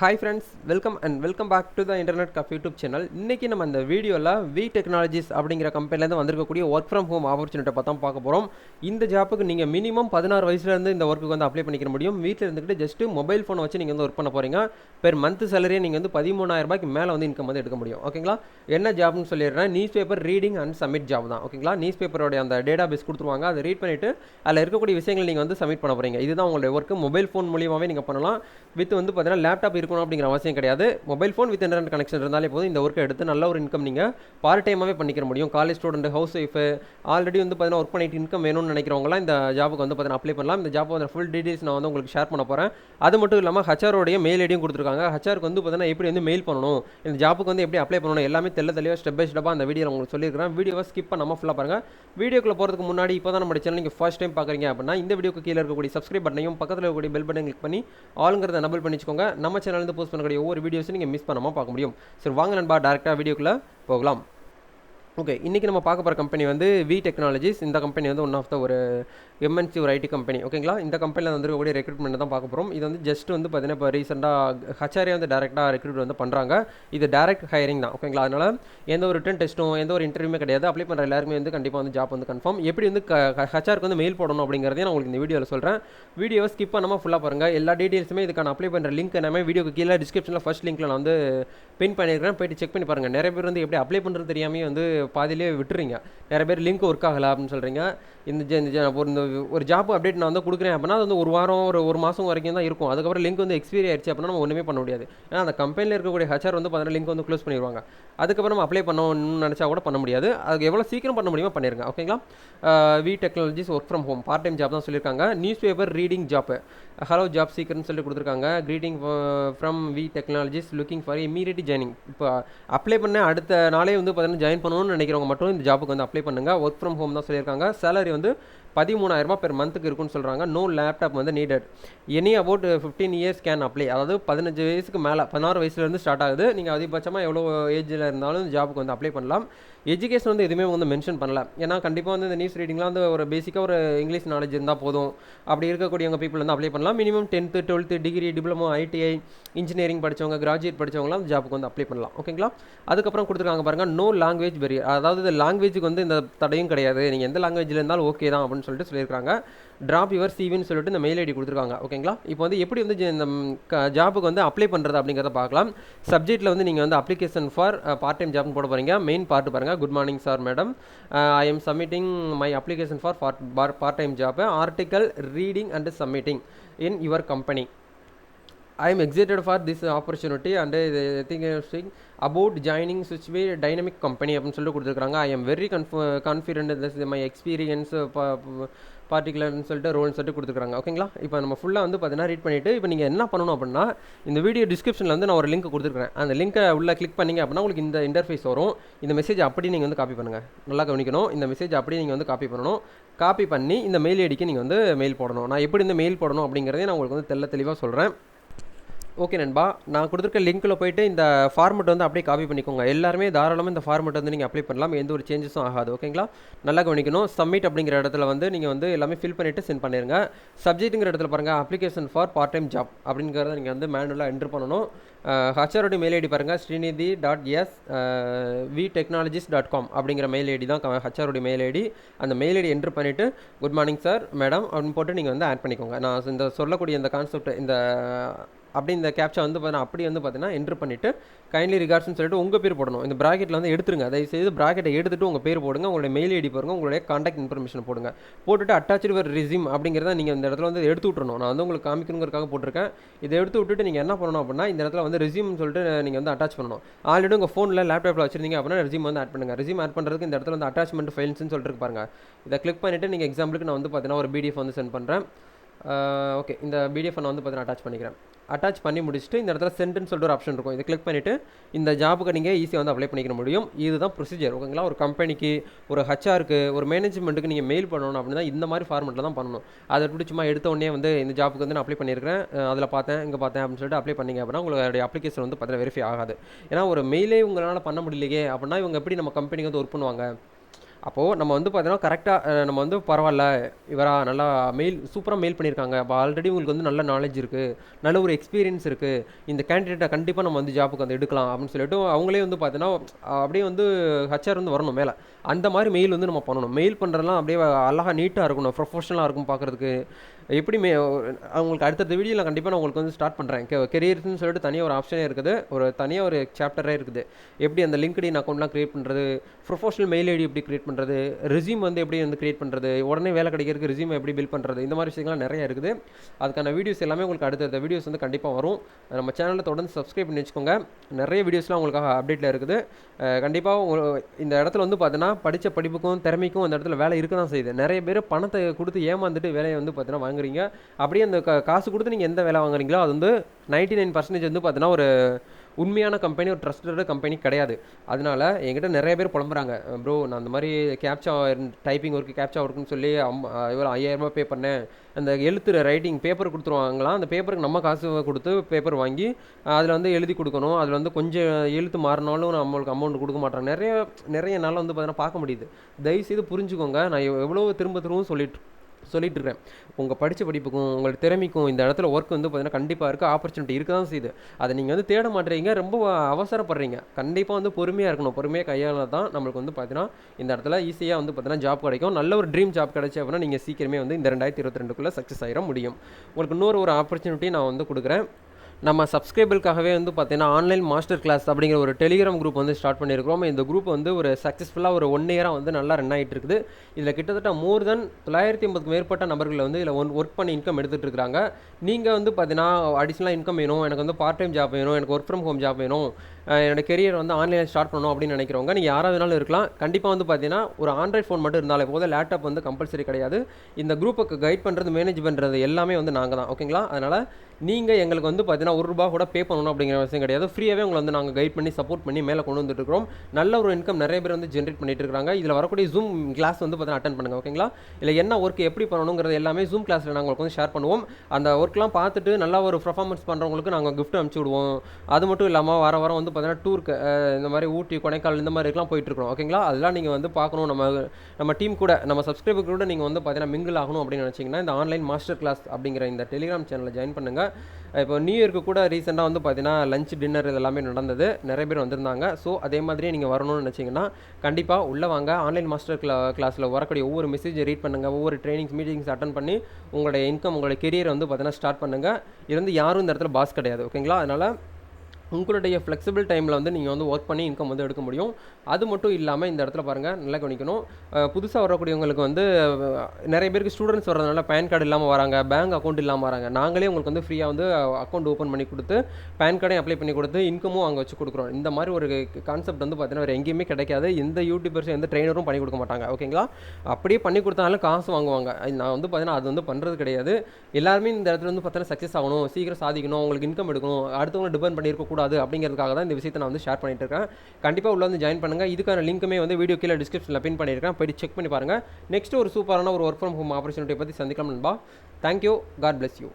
Hi friends welcome and welcome back to the internet cup YouTube channel இன்றைக்கி நம்ம இந்த வீடியோவில் வி டெக்னாலஜிஸ் அப்படிங்கிற கம்பெனிலேருந்து வந்திருக்கக்கூடிய ஒர்க் ஃப்ரம் ஹோம் ஆப்பர்ச்சுனிட்டி பார்த்தா பார்க்க போகிறோம் இந்த ஜாப்புக்கு நீங்கள் மினிமம் பதினாறு வயசுலேருந்து இந்த ஒர்க்குக்கு வந்து அப்ளை பண்ணிக்க முடியும். வீட்டில் இருந்துக்கிட்டு ஜஸ்ட்டு மொபைல் ஃபோனை வச்சு நீங்கள் வந்து ஒர்க் பண்ண போகிறீங்க பெர் மந்த் சேலரியை நீங்கள் வந்து பதிமூணாயிரம் ரூபாய்க்கு மேலே வந்து இன்கம் வந்து எடுக்க முடியும். ஓகேங்களா என்ன ஜாப்னு சொல்லிடுறேன். News paper reading and submit job தான் ஓகேங்களா நியூஸ் பேப்பரோடைய அந்த டேட்டா பேஸ் கொடுத்துருவாங்க. அதை ரீட் பண்ணிவிட்டு அதில் இருக்கக்கூடிய விஷயங்கள் நீங்கள் வந்து சப்மிட் பண்ண போகிறீங்க இதுதான் உங்களுடைய ஒர்க்கு மொபைல் ஃபோன் மூலியமாகவே நீங்கள் பண்ணலாம். வித் வந்து பார்த்தீங்கன்னா லேப்டாப் இருக்கணும் அப்படிங்கிற அவசியம் கிடையாது. Mobile phone with internet connection இருந்தாலே போதும். இந்த ஒர்க்கை எடுத்து நல்ல ஒரு இன்கம் நீங்கள் பார்ட் டைமாகவே பண்ணிக்க முடியும். College student housewife already வந்து பார்த்தீங்கன்னா ஒர்க் பண்ணிட்டு இன்கம் வேணும்னு நினைக்கிறவங்களாம் இந்த ஜாபுக்கு வந்து பார்த்தீங்கன்னா அப்ளை பண்ணலாம். இந்த ஜாப் வந்து ஃபுல் டீட்டெயில்ஸ் நான் வந்து உங்களுக்கு ஷேர் பண்ண போகிறேன் அது மட்டும் இல்லாமல் ஹச்ஆரோடைய மெயில் ஐடியும் கொடுத்துருக்காங்க. ஹச்ஆருக்கு வந்து பார்த்தீங்கன்னா எப்படி வந்து மெயில் பண்ணணும்? இந்த ஜாப்புக்கு வந்து எப்படி அப்ளை பண்ணணும்? எல்லாமே தெல்ல தெளிவாக ஸ்டெப் பை ஸ்டெப்பாக அந்த வீடியோ உங்களுக்கு சொல்லியிருக்கிறேன். வீடியோவை ஸ்கிப் பண்ணாமல் ஃபுல்லாக பாருங்கள் வீடியோக்குள்ள போகிறதுக்கு முன்னாடி இப்போ தான் நம்ம சேனல் நீங்கள் ஃபர்ஸ்ட் டைம் பார்க்குறீங்க அப்படின்னா இந்த வீடியோக்கு கீழே இருக்கக்கூடிய சப்ஸ்கிரைப் பட்டனையும் பக்கத்தில் இருக்கக்கூடிய பெல் பட்டன் கிளிக் பண்ணி ஆளுங்கிறத நபல் பண்ணிச்சுக்கோங்க. நம்ம சேனல் சேனல்லேருந்து போஸ்ட் பண்ணக்கூடிய ஒவ்வொரு வீடியோஸும் நீங்கள் மிஸ் பண்ணாமல் பார்க்க முடியும். சரி வாங்க நண்பா டேரெக்டாக வீடியோக்குள்ளே போகலாம். ஓகே இன்றைக்கி நம்ம பார்க்க போகிற கம்பெனி வந்து வி டெக்னாலஜிஸ் இந்த கம்பெனி வந்து ஒன் ஆஃப் த ஒரு எம்என்சி ஒரு ஐடி கம்பெனி ஓகேங்களா இந்த கம்பெனியில் வந்துருக்கக்கூடிய ரெக்ரூட்மெண்ட் தான் பார்க்க போகிறோம் இது வந்து ஜஸ்ட் வந்து பார்த்தீங்கன்னா இப்போ ரீசெண்டாக ஹச்ஆரே வந்து டேரெக்டாக ரெக்ரூட் வந்து பண்ணுறாங்க இது டேரக்ட் ஹையரிங் தான். ஓகேங்களா அதனால் எந்த ஒரு ரிட்டன் டெஸ்ட்டும் எந்த ஒரு இன்டர்வியூமே கிடையாது. அப்ளை பண்ணுற எல்லாருமே வந்து கண்டிப்பாக வந்து ஜாப் வந்து கன்ஃபார்ம் எப்படி வந்து ஹச்ஆருக்கு வந்து மெயில் போடணும் அப்படிங்கிறதையும் நான் உங்களுக்கு இந்த வீடியோவில் சொல்கிறேன் வீடியோவை ஸ்கிப் பண்ணாமல் ஃபுல்லாக பாருங்கள் எல்லா டீட்டெயில்ஸுமே இதுக்கான அப்ளை பண்ணுற லிங்க் எல்லாமே வீடியோக்கு கீழே டிஸ்கிரிப்ஷனில் ஃபஸ்ட் லிங்க்கில் நான் வந்து பின் பண்ணியிருக்கிறேன். போயிட்டு செக் பண்ணி பாருங்கள் நிறைய பேர் வந்து எப்படி அப்ளை பண்ணுறது தெரியாமல் வந்து பாதியிலே விட்டுறீங்க. நிறைய பேர் லிங்க் ஒர்க் ஆகலை அப்படின்னு சொல்கிறீங்க இந்த இந்த ஒரு இந்த ஒரு ஜாப் அப்டேட் நான் வந்து கொடுக்குறேன் அப்படின்னா அது வந்து ஒரு வாரம் ஒரு ஒரு மாதம் வரைக்கும் தான் இருக்கும். அதுக்கப்புறம் லிங்க் வந்து எக்ஸ்பீரி ஆயிடுச்சு அப்படின்னா நம்ம ஒன்றுமே பண்ண முடியாது. ஏன்னா அந்த கம்பெனியில் இருக்கக்கூடிய ஹச்ஆர் வந்து பார்த்தீங்கன்னா லிங்க் வந்து க்ளோஸ் பண்ணிடுவாங்க அதுக்கப்புறம் நம்ம அப்ளை பண்ணணும்னு நினச்சா கூட பண்ண முடியாது. அதுக்கு எவ்வளோ சீக்கிரம் பண்ண முடியுமோ பண்ணிருங்க. ஓகேங்களா V technologies work from home part time job தான் சொல்லியிருக்காங்க. News paper reading job hello job சீக்கர்னு சொல்லி கொடுத்துருக்காங்க. Greeting from V technologies looking for immediate joining இப்போ அப்ளை பண்ண அடுத்த நாளே வந்து பார்த்தீங்கன்னா ஜாயின் பண்ணணும்னு நினைக்கிறவங்க மட்டும் இந்த ஜாப்புக்கு வந்து அப்ளை பண்ணுங்க. ஒர்க் ஃப்ரம் ஹோம் தான் சொல்லியிருக்காங்க. சேலரி வந்து பதிமூணாயிரரூபா பெர் மந்த்துக்கு இருக்குன்னு சொல்கிறாங்க நோ லேப்டாப் வந்து needed any about fifteen years can apply அதாவது பதினஞ்சு வயசுக்கு மேலே பதினாறு வயசுலேருந்து ஸ்டார்ட் ஆகுது. நீங்கள் அதிகபட்சமாக எவ்வளோ ஏஜில் இருந்தாலும் இந்த ஜாப்புக்கு வந்து அப்ளை பண்ணலாம். எஜுகேஷன் வந்து எதுவுமே வந்து மென்ஷன் பண்ணல. ஏன்னா கண்டிப்பாக வந்து இந்த நியூஸ் ரீடிங்லாம் வந்து ஒரு பேசிக்காக ஒரு இங்கிலீஷ் நாலேஜ் இருந்தால் போதும். அப்படி இருக்கக்கூடியவங்க பீப்புள் வந்து அப்ளை பண்ணலாம். Minimum tenth twelfth degree diploma ITI engineering படிச்சவங்க கிராஜுவேட் படிச்சவங்களாம் ஜாப்புக்கு வந்து அப்ளை பண்ணலாம். ஓகேங்களா அதுக்கப்புறம் கொடுத்துருக்காங்க பாருங்கள் நோ லாங்குவேஜ் பெரியர் அதாவது இந்த லாங்குவேஜுக்கு வந்து இந்த தடையும் கிடையாது. நீங்கள் எந்த லாங்குவேஜில் இருந்தாலும் ஓகே தான் அப்படின்னு சொல்லிட்டு சொல்லியிருக்காங்க ட்ராப் யுவர் சிவின்னு சொல்லிட்டு இந்த மெயில் ஐடி கொடுத்துருக்காங்க. ஓகேங்களா இப்போ வந்து எப்படி வந்து இந்த ஜாப்புக்கு வந்து அப்ளை பண்ணுறது அப்படிங்கிறத பார்க்கலாம். சப்ஜெக்ட்டில் வந்து நீங்கள் வந்து அப்ளிகேஷன் ஃபார் பார்ட் டைம் ஜாப்னு போட போகிறீங்க மெயின் பார்ட் பாருங்கள் good morning sir madam I am submitting my application for part time job article reading and submitting in your company I am excited for this opportunity and uh, think about joining such a dynamic company அப்படின்னு சொல்லிட்டு கொடுத்துருக்காங்க I am very conf confident this my experience பார்ட்டிகுலர்னு சொல்லிட்டு ரோல்னு சொல்லிட்டு கொடுத்துருக்காங்க. ஓகேங்களா இப்போ நம்ம ஃபுல்லாக வந்து பார்த்தீங்கன்னா ரீட் பண்ணிவிட்டு இப்போ நீங்கள் என்ன பண்ணணும் அப்படின்னா இந்த வீடியோ டிஸ்கிரிப்ஷனில் வந்து நான் ஒரு லிங்க் கொடுத்துருக்கேன் அந்த லிங்கை உள்ளே கிளிக் பண்ணீங்க அப்படின்னா உங்களுக்கு இந்த இன்டர்ஃபேஸ் வரும். இந்த மெசேஜ் அப்படி நீங்கள் வந்து காப்பி பண்ணுங்கள் நல்லா கவனிக்கணும். இந்த மெசேஜ் அப்படியே நீங்கள் வந்து காப்பி பண்ணணும். காப்பி பண்ணி இந்த மெயில் ஐடிக்கு நீங்கள் வந்து மெயில் போடணும். நான் எப்படி இந்த மெயில் போடணும் அப்படிங்கிறதையும் நான் உங்களுக்கு வந்து தெள்ள தெளிவாக சொல்கிறேன் ஓகே நண்பா. நான் கொடுத்துருக்க லிங்க்கில் போயிட்டு இந்த ஃபார்மெட் வந்து அப்படியே காப்பி பண்ணிக்கோங்க. எல்லாருமே தாராளமாக இந்த ஃபார்மெட் வந்து நீங்கள் அப்ளை பண்ணலாம். எந்த ஒரு சேஞ்சஸும் ஆகாது. ஓகேங்களா நல்லா கவனிக்கணும். சப்மிட் அப்படிங்கிற இடத்துல வந்து நீங்கள் வந்து எல்லாமே ஃபில் பண்ணிவிட்டு சென்ட் பண்ணிடுங்க சப்ஜெக்ட்டுங்கிற இடத்துல பாருங்கள் application for part time job அப்படிங்கிறத நீங்கள் வந்து மேனுவலாக என்ட்ரு பண்ணணும். ஹச்ஆரோட மெயில் ஐடி பாருங்கள் Srinidhi dot S V technologies dot com அப்படிங்கிற மெயில் ஐடி தான் ஹச்ஆரோட மெயில் ஐடி அந்த மெயில் ஐடி என்ட்ரு பண்ணிவிட்டு குட் மார்னிங் சார் மேடம் அப்படின்னு போட்டு நீங்கள் வந்து ஆட் பண்ணிக்கோங்க. நான் இந்த சொல்லக்கூடிய இந்த கான்செப்ட் இந்த அப்படி இந்த கேப்ச்சா வந்து பார்த்தீங்கன்னா அப்படி வந்து பார்த்தீங்கன்னா என்ட்ரு பண்ணிவிட்டு கைண்ட்லி ரிகார்ட்ஸ்னு சொல்லிட்டு உங்கள் பேர் போடணும். இந்த ப்ராக்கெட்டில் வந்து எடுத்துருங்க. தயவுசெய்து ப்ராக்கெட்டை எடுத்துட்டு உங்கள் பேர் போடுங்க. உங்களுடைய மெயில் ஐடி போடுங்க உங்களுடைய காண்டாக்ட் இன்ஃபர்மேஷன் போடுங்க. போட்டுட்டு அட்டாச்சு ஒரு ரிசியூம் அப்படிங்கிறத நீங்கள் இந்த இடத்துல வந்து எடுத்து விட்றணும் நான் வந்து உங்களுக்கு காமிக்கணுங்கிறக்காக போட்டிருக்கேன். இதை எடுத்து விட்டுட்டு நீங்கள் என்ன பண்ணணும் அப்படின்னா இந்த இடத்துல வந்து ரெசியூம்னு சொல்லிட்டு நீங்கள் வந்து அட்டாச் பண்ணணும். ஆல்ரெடி உங்கள் ஃபோனில் லேப்டாப்பில் வச்சிருந்தீங்க அப்படின்னா ரெசியூம் வந்து ஆட் பண்ணுங்கள் ரெசியூம் ஆட் பண்ணுறதுக்கு இந்த இடத்துல வந்து அட்டாச்மெண்ட் ஃபைல்ஸ்னு சொல்லிட்டு பாருங்க. இதை கிளிக் பண்ணிவிட்டு நீங்கள் எக்ஸாம்பிளுக்கு நான் வந்து பார்த்தீங்கன்னா ஒரு பிடிஎஃப் வந்து சென்ட் பண்ணுறேன் ஓகே இந்த பிடிஎஃப் நான் வந்து பார்த்தீங்கன்னா அட்டாச் பண்ணிக்கிறேன். அட்டாச் பண்ணி முடிச்சுட்டு இந்த இடத்துல சென்ட்னு சொல்லிட்டு ஒரு ஆப்ஷன் இருக்கும். இதை கிளிக் பண்ணிவிட்டு இந்த ஜாபுக்கு நீங்கள் ஈஸியாக வந்து அப்ளை பண்ணிக்க முடியும். இதுதான் ப்ரொசீஜர் ஓகேங்களா? ஒரு கம்பெனிக்கு ஒரு ஹச்ஆருக்கு ஒரு மேனேஜ்மெண்ட்டுக்கு நீங்கள் மெயில் பண்ணணும் அப்படின்னா இந்த மாதிரி ஃபார்மெட்டில் தான் பண்ணணும். அதை எப்படி சும்மா எடுத்த உடனே வந்து இந்த ஜாப்புக்கு வந்து நான் அப்ளை பண்ணியிருக்கிறேன் அதில் பார்த்தேன் இங்கே பார்த்தேன் அப்படின்னு சொல்லிட்டு அப்ளை பண்ணீங்க அப்படின்னா உங்களுடைய அப்ளிகேஷன் வந்து பார்த்தீங்கன்னா வெரிஃபை ஆகாது. ஏன்னா ஒரு மெயிலே உங்களால் பண்ண முடியலையே அப்படின்னா இவங்க எப்படி நம்ம கம்பெனிக்கு வந்து ஒர்க் பண்ணுவாங்க? அப்போது நம்ம வந்து பார்த்தீங்கன்னா கரெக்டாக நம்ம வந்து பரவாயில்ல இவரா நல்லா மெயில் சூப்பராக மெயில் பண்ணியிருக்காங்க. அப்போ ஆல்ரெடி உங்களுக்கு வந்து நல்ல நாலேஜ் இருக்குது நல்ல ஒரு எக்ஸ்பீரியன்ஸ் இருக்குது இந்த கேண்டிடேட்டை கண்டிப்பாக நம்ம வந்து ஜாப்புக்கு வந்து எடுக்கலாம் அப்படின்னு சொல்லிட்டு அவங்களே வந்து பார்த்தீங்கன்னா அப்படியே வந்து ஹச்ஆர் வந்து வரணும் மேலே. அந்த மாதிரி மெயில் வந்து நம்ம பண்ணணும். மெயில் பண்ணுறதுலாம் அப்படியே அழகாக நீட்டாக இருக்கணும் ப்ரொஃபஷனலாக இருக்கும் பார்க்குறதுக்கு எப்படி மே அவங்களுக்கு அடுத்தடுத்த நான் கண்டிப்பாக நான் உங்களுக்கு வந்து ஸ்டார்ட் பண்ணுறேன் கெரியர்ஸ்னு சொல்லிட்டு தனியாக ஒரு ஆப்ஷனே இருக்குது. ஒரு தனியாக ஒரு சாப்டரே இருக்குது. எப்படி அந்த லிங்க்டின் அக்கௌண்ட்லாம் க்ரியேட் பண்ணுறது ப்ரொஃபஷனல் மெயில் ஐடி எப்படி க்ரியேட் பண்ணுறது ரெசியூம் வந்து எப்படி வந்து க்ரியேட் பண்ணுறது உடனே வேலை கிடைக்கிறதுக்கு ரெசியூம் எப்படி பில் பண்ணுறது இந்த மாதிரி விஷயங்கள்லாம் நிறைய இருக்குது. அதுக்கான வீடியோஸ் எல்லாமே உங்களுக்கு அடுத்தடுத்த வீடியோஸ் வந்து கண்டிப்பாக வரும். நம்ம சேனலில் தொடர்ந்து சப்ஸ்கிரைப் பண்ணி வச்சுக்கோங்க. நிறைய வீடியோஸ்லாம் உங்களுக்காக அப்டேட்டில் இருக்குது. கண்டிப்பாக இந்த இடத்துல வந்து பார்த்தீங்கன்னா படித்த படிப்புக்கும் திறமைக்கும் அந்த இடத்துல வேலை இருக்க தான் செய்யுது. நிறைய பேர் பணத்தை கொடுத்து ஏமாந்துட்டு வேலையை வந்து பார்த்தீங்கன்னா வாங்குறீங்க. அப்படியே அந்த காசு கொடுத்து நீங்கள் எந்த வேலை வாங்குறீங்களோ அது வந்து நைன்ட்டி நைன் பர்சன்டேஜ் வந்து பார்த்தீங்கன்னா ஒரு உண்மையான கம்பெனி ஒரு ட்ரஸ்டட் கம்பெனி கிடையாது. அதனால என்கிட்ட நிறைய பேர் புலம்புறாங்க. ப்ரோ நான் அந்த மாதிரி கேப்சா டைப்பிங் ஒர்க்கு கேப்சா ஒர்க்குன்னு சொல்லி அம் இவ்வளோ ஐயாயிரரூபா பே பண்ணேன். அந்த எழுத்து ரைட்டிங் பேப்பர் கொடுத்துருவாங்களாம். அந்த பேப்பருக்கு நம்ம காசு கொடுத்து பேப்பர் வாங்கி அதில் வந்து எழுதி கொடுக்கணும். அதில் வந்து கொஞ்சம் எழுத்து மாறினாலும் நம்மளுக்கு அமௌண்ட் கொடுக்க மாட்டாங்க நிறைய நிறைய நாள் வந்து பார்த்தீங்கன்னா பார்க்க முடியுது. தயவுசெய்து புரிஞ்சுக்கோங்க. நான் எவ்வளோ திரும்ப திரும்பவும் சொல்லிட்டு சொல்லிட்டுருக்கேன். உங்கள் படித்த படிப்புக்கும் உங்களோட திறமைக்கும் இந்த இடத்துல ஒர்க் வந்து பார்த்தீங்கன்னா கண்டிப்பாக இருக்குது ஆப்பர்ச்சுனிட்டி இருக்க தான் செய்யுது. அதை நீங்கள் வந்து தேட மாட்டேறீங்க. ரொம்ப அவசரப்படுறீங்க. கண்டிப்பாக வந்து பொறுமையாக இருக்கணும். பொறுமையாக கையாள தான் நம்மளுக்கு வந்து பார்த்தீங்கன்னா இந்த இடத்துல ஈஸியாக வந்து பார்த்தீங்கன்னா ஜாப் கிடைக்கும். நல்ல ஒரு ட்ரீம் ஜாப் கிடைச்சி அப்படின்னா நீங்கள் சீக்கிரமே வந்து இந்த ரெண்டாயிரத்தி இருபத்தி ரெண்டுக்குள்ளே சக்ஸஸ் ஆகிட முடியும். உங்களுக்கு இன்னொரு ஒரு ஆப்பர்ச்சுனிட்டி நான் வந்து கொடுக்குறேன். நம்ம சப்ஸ்கிரைபருக்காகவே வந்து பார்த்தீங்கன்னா ஆன்லைன் மாஸ்டர் கிளாஸ் அப்படிங்கிற ஒரு டெலிகிராம் குரூப் வந்து ஸ்டார்ட் பண்ணியிருக்கிறோம். இந்த குரூப் வந்து ஒரு சக்ஸஸ்ஃபுல்லாக ஒரு ஒன் இயராக வந்து நல்லா ரன் ஆகிட்டு இருக்குது. இதில் கிட்டத்தட்ட மோர் தென் தொள்ளாயிரத்தி ஐம்பதுக்கு மேற்பட்ட நபர்களை வந்து இதில் ஒன் ஒர்க் பண்ணி இன்கம் எடுத்துகிட்டு இருக்கிறாங்க நீங்கள் வந்து பார்த்தீங்கன்னா அடிஷ்னலாக இன்கம் வேணும். எனக்கு வந்து பார்ட் டைம் ஜாப் வேணும். எனக்கு ஒர்க் ஃப்ரம் ஹோம் ஜாப் வேணும். என்னோட கெரியர் வந்து ஆன்லைனில் ஸ்டார்ட் பண்ணணும் அப்படின்னு நினைக்கிறவங்க நீங்கள் யாராவது வேணாலும் இருக்கலாம். கண்டிப்பாக வந்து பார்த்தீங்கன்னா ஒரு ஆண்ட்ராய்ட் ஃபோன் மட்டும் இருந்தாலே போதும். லேப்டாப் வந்து கம்பல்சரி கிடையாது. இந்த குரூப்புக்கு கைட் பண்ணுறது மேனேஜ் பண்ணுறது எல்லாமே வந்து நாங்கள் தான். ஓகேங்களா அதனால் நீங்கள் எங்களுக்கு வந்து பார்த்தீங்கன்னா ஒரு ரூபா கூட பே பண்ணணும் அப்படிங்கிற அவசியம் கிடையாது. ஃப்ரீயாகவே உங்களை வந்து நாங்கள் கைட் பண்ணி சப்போர்ட் பண்ணி மேலே கொண்டு வந்துட்டு இருக்கிறோம். நல்ல ஒரு இன்கம் நிறைய பேர் வந்து ஜென்ரேட் பண்ணிட்டு இருக்காங்க. இதில் வரக்கூடிய ஜூம் கிளாஸ் வந்து பார்த்தீங்கன்னா அட்டன் பண்ணுங்கள் ஓகேங்களா இல்லை என்ன ஒர்க் எப்படி பண்ணணுங்கிறது எல்லாமே ஜூம் கிளாஸில் நாங்கள் உங்களுக்கு வந்து ஷேர் பண்ணுவோம். அந்த ஒர்க்லாம் பார்த்துட்டு நல்லா ஒரு பர்ஃபார்மன்ஸ் பண்ணுறவங்களுக்கு நாங்கள் கிஃப்ட் அனுப்பிச்சி விடுவோம். அது மட்டும் இல்லாமல் வர வாரம் வந்து பார்த்தீங்கன்னா டூருக்கு இந்த மாதிரி ஊட்டி கொடைக்கால் இந்த மாதிரி இருக்கலாம் போயிட்டுருக்கோம் ஓகேங்களா அதெல்லாம் நீங்கள் வந்து பார்க்கணும். நம்ம நம்ம டீம் கூட நம்ம சப்ஸ்கிரைபர் கூட நீங்கள் வந்து பார்த்தீங்கன்னா மிங்கிள் ஆகணும் அப்படின்னு நினச்சிங்கன்னா இந்த ஆன்லைன் மாஸ்டர் கிளாஸ் அப்படிங்கிற இந்த டெலிகிராம் சேனலில் ஜாயின் பண்ணுங்கள் இப்போ நியூ இயர்க்கு கூட ரீசெண்டாக வந்து பார்த்தீங்கன்னா லஞ்ச் டின்னர் இதெல்லாமே நடந்தது. நிறைய பேர் வந்திருந்தாங்க. ஸோ அதே மாதிரியே நீங்கள் வரணும்னு நினச்சிங்கன்னா கண்டிப்பாக உள்ளே வாங்க. ஆன்லைன் மாஸ்டர் கிளா கிளாஸில் வரக்கூடிய ஒவ்வொரு மெசேஜை ரீட் பண்ணுங்கள் ஒவ்வொரு ட்ரைனிங்ஸ் மீட்டிங்ஸ் அட்டன் பண்ணி உங்களுடைய இன்கம் உங்களுடைய கெரியர் வந்து பார்த்தீங்கன்னா ஸ்டார்ட் பண்ணுங்கள் இது வந்து யாரும் இந்த இடத்துல பாஸ் கிடையாது. ஓகேங்களா அதனால் உங்களுடைய ஃப்ளெக்சிபிள் டைமில் வந்து நீங்கள் வந்து ஒர்க் பண்ணி இன்கம் வந்து எடுக்க முடியும். அது மட்டும் இல்லாமல் இந்த இடத்துல பாருங்கள் நல்லா கவனிக்கணும். புதுசாக வரக்கூடியவங்களுக்கு வந்து நிறைய பேருக்கு ஸ்டூடெண்ட்ஸ் வரதுனால பேன் கார்டு இல்லாமல் வராங்க பேங்க் அக்கௌண்ட் இல்லாமல் வராங்க. நாங்களே உங்களுக்கு வந்து ஃப்ரீயாக வந்து அக்கௌண்ட் ஓப்பன் பண்ணி கொடுத்து பேன் கார்டையும் அப்ளை பண்ணி கொடுத்து இன்கமும் அங்கே வச்சு கொடுக்குறோம். இந்த மாதிரி ஒரு கான்செப்ட் வந்து பார்த்தீங்கன்னா வேறு எங்கேயுமே கிடைக்காது. எந்த யூடியூபர்ஸும் எந்த ட்ரெயினரும் பண்ணி கொடுக்க மாட்டாங்க. ஓகேங்களா அப்படியே பண்ணி கொடுத்தாலும் காசு வாங்குவாங்க. நான் வந்து பார்த்தீங்கன்னா அது வந்து பண்ணுறது கிடையாது. எல்லாருமே இந்த இடத்துல வந்து பார்த்தீங்கன்னா சக்ஸஸ் ஆகணும் சீக்கிரம் சாதிக்கணும் உங்களுக்கு இன்கம் எடுக்கணும் அடுத்தவங்க டிபெண்ட் பண்ணியிருக்க பண்ணக்கூடாது அப்படிங்கிறதுக்காக தான் இந்த விஷயத்தை நான் வந்து ஷேர் பண்ணிட்டு இருக்கேன். கண்டிப்பாக உள்ள வந்து ஜாயின் பண்ணுங்கள் இதுக்கான லிங்க்குமே வந்து வீடியோ கீழே டிஸ்கிரிப்ஷனில் பின் பண்ணியிருக்கேன். போய் செக் பண்ணி பாருங்கள் நெக்ஸ்ட் ஒரு சூப்பரான ஒரு ஒர்க் ஃப்ரம் ஹோம் ஆப்பர்ச்சுனிட்டி பற்றி சந்திக்கலாம் நண்பா. Thank you God bless you